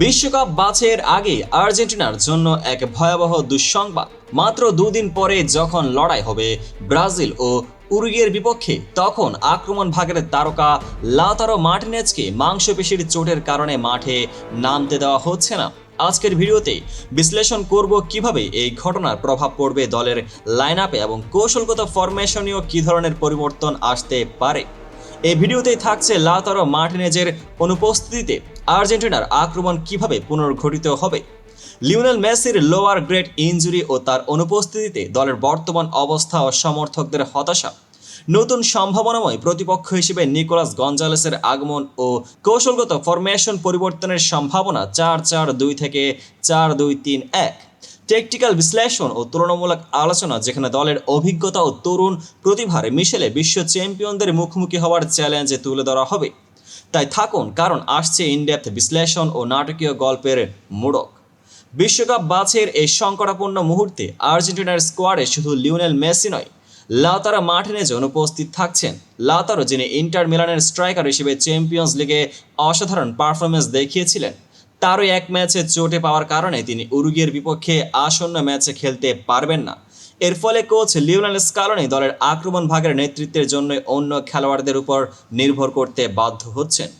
বিশ্বকাপ বাছের আগে আর্জেন্টিনার জন্য এক ভয়াবহ দুঃসংবাদ। মাত্র দুদিন পরে যখন লড়াই হবে ব্রাজিল ও উরুগের বিপক্ষে, তখন আক্রমণ ভাগের তারকা লাতারো মার্টিনেজকে মাংসপেশির চোটের কারণে মাঠে নামতে দেওয়া হচ্ছে না। আজকের ভিডিওতে বিশ্লেষণ করব কীভাবে এই ঘটনার প্রভাব পড়বে দলের লাইন আপে এবং কৌশলগত ফরমেশনীয় কী ধরনের পরিবর্তন আসতে পারে। এই ভিডিওতেই থাকছে লাতারো মার্টিনেজের অনুপস্থিতিতে আর্জেন্টিনার আক্রমণ কীভাবে পুনর্গঠিত হবে? লিওনেল মেসির লোয়ার গ্রেড ইনজুরি ও তার অনুপস্থিতিতে দলের বর্তমান অবস্থা ও সমর্থকদের হতাশা। নতুন সম্ভাবনাময় প্রতিপক্ষ হিসেবে নিকোলাস গঞ্জালেসের আগমন ও কৌশলগত ফরমেশন পরিবর্তনের সম্ভাবনা চার চার দুই থেকে চার দুই তিন এক। টেকটিক্যাল বিশ্লেষণ ও তুলনামূলক আলোচনা, যেখানে দলের অভিজ্ঞতা ও তরুণ প্রতিভার মিশেলে বিশ্ব চ্যাম্পিয়নদের মুখোমুখি হওয়ার চ্যালেঞ্জে তুলে ধরা হবে। তাই থাকুন, কারণ আসছে ইনডেপথ বিশ্লেষণ ও নাটকীয় গল্পের মোড়ক। বিশ্বকাপ বাছের এই সংকটাপন্ন মুহূর্তে আর্জেন্টিনার স্কোয়াডে শুধু লিওনেল মেসি নয় লাতারা মার্টিনেজ অনুপস্থিত থাকছেন। লাতারো যিনি ইন্টার মিলানের স্ট্রাইকার হিসেবে চ্যাম্পিয়ন্স লিগে অসাধারণ পারফরমেন্স দেখিয়েছিলেন। তারও এক ম্যাচে চোটে পাওয়ার কারণে তিনি উরুগের বিপক্ষে আসন্ন ম্যাচে খেলতে পারবেন না। এর ফলে কোচ লিওনেল স্কালনি দলের আক্রমণ ভাগের নেতৃত্বের জন্য অন্য খেলোয়াড়দের উপর নির্ভর করতে বাধ্য হচ্ছেন।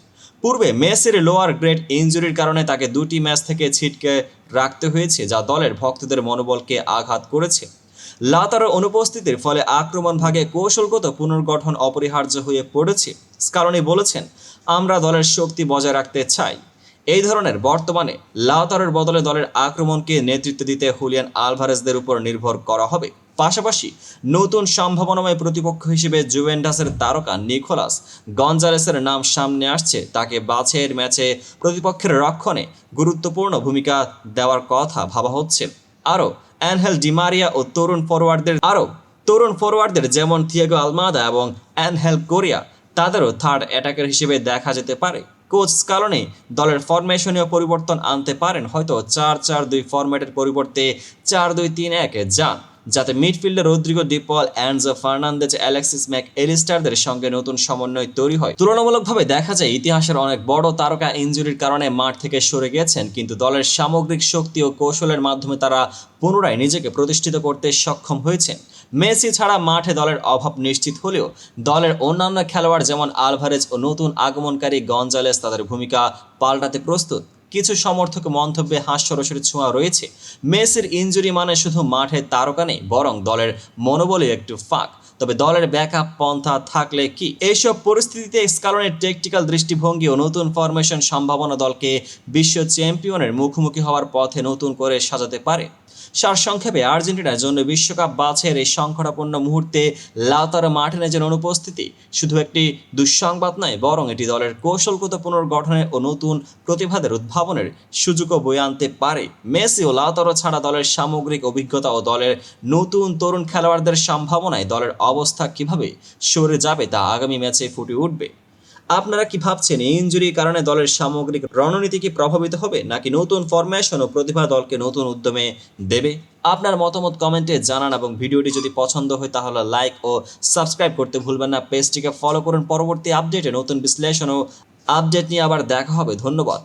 পূর্বে মেসির লোয়ার গ্রেড ইনজুরির কারণে তাকে দুটি ম্যাচ থেকে ছিটকে রাখতে হয়েছে, যা দলের ভক্তদের মনোবলকে আঘাত করেছে। লাতারো অনুপস্থিতির ফলে আক্রমণ ভাগে কৌশলগত পুনর্গঠন অপরিহার্য হয়ে পড়েছে। স্কালনি বলেছেন, আমরা দলের শক্তি বজায় রাখতে চাই। এই ধরনের বর্তমানে লাউতারের বদলে দলের আক্রমণকে নেতৃত্ব দিতে হুলিয়ান আলভারেজদের উপর নির্ভর করা হবে। পাশাপাশি নতুন সম্ভাবনাময় প্রতিপক্ষ হিসেবে জুভেন্ডাসের তারকা নিকোলাস গঞ্জালেসের নাম সামনে আসছে। তাকে বাছের ম্যাচে প্রতিপক্ষের রক্ষণে গুরুত্বপূর্ণ ভূমিকা দেওয়ার কথা ভাবা হচ্ছে। আরও, অ্যানহেল ডিমারিয়া ও তরুণ ফরওয়ার্ডদের আরও, তরুণ ফরওয়ার্ডদের যেমন থিয়েগো আলমাদা এবং অ্যানহেল কোরিয়া, তাদেরও থার্ড অ্যাটাকার হিসেবে দেখা যেতে পারে। কোচ স্কালনে দলের ফরমেশনীয় পরিবর্তন আনতে পারেন। হয়তো চার চার দুই ফরম্যাটের পরিবর্তে চার দুই তিন একে যান। যাতে মিডফিল্ডে Rodrigo De Paul and Enzo Fernandez, Alexis Mac এলিস্টারদের সঙ্গে নতুন সমন্বয় তৈরি হয়। তুলনামূলকভাবে দেখা যায়, ইতিহাসের অনেক বড় তারকা ইনজুরির কারণে মাঠ থেকে সরে গেছেন কিন্তু দলের সামগ্রিক শক্তি ও কৌশলের মাধ্যমে তারা পুনরায় নিজেকে প্রতিষ্ঠিত করতে সক্ষম হয়েছেন। মেসি ছাড়া মাঠে দলের অভাব নিশ্চিত হলেও, দলের অন্যান্য খেলোয়াড় যেমন আলভারেজ ও নতুন আগমনকারী গঞ্জালেস তাদের ভূমিকা পাল্টাতে প্রস্তুত। কিছু সমর্থক মন্তব্যে হাস্যরসের ছোঁয়া রয়েছে। মেসির ইঞ্জুরি মানে শুধু মাঠে তারকা নেই, বরং দলের মনোবলে একটু ফাঁক। তবে দলের ব্যাকআপ পন্থা থাকলে কি এইসব পরিস্থিতিতে স্কালনের টেকটিক্যাল দৃষ্টিভঙ্গি ও নতুন ফরমেশন সম্ভাবনা দলকে বিশ্ব চ্যাম্পিয়নের মুখোমুখি হওয়ার পথে নতুন করে সাজাতে পারে? সারসংক্ষেপে, আর্জেন্টিনার জন্য বিশ্বকাপ বাছের এই সংকটাপন্ন মুহূর্তে লাউতারো মার্টিনেজের অনুপস্থিতি শুধু একটি দুঃসংবাদ নয়, বরং এটি দলের কৌশলগত পুনর্গঠনের ও নতুন প্রতিভাদের উদ্ভাবনের সুযোগও বয়ে আনতে পারে। মেসি ও লাউতারো ছাড়া দলের সামগ্রিক অভিজ্ঞতা ও দলের নতুন তরুণ খেলোয়াড়দের সম্ভাবনায় দলের অবস্থা কীভাবে সরে যাবে তা আগামী ম্যাচে ফুটে উঠবে। আপনারা কি ভাবছেন এই ইঞ্জুরির কারণে দলের সামগ্রিক রণনীতি কি প্রভাবিত হবে, নাকি নতুন ফরমেশন ও প্রতিভা দলকে নতুন উদ্যমে দেবে? আপনার মতামত কমেন্টে জানান এবং ভিডিওটি যদি পছন্দ হয় তাহলে লাইক ও সাবস্ক্রাইব করতে ভুলবেন না। পেজটিকে ফলো করুন। পরবর্তী আপডেটে নতুন বিশ্লেষণ ও আপডেট নিয়ে আবার দেখা হবে। ধন্যবাদ।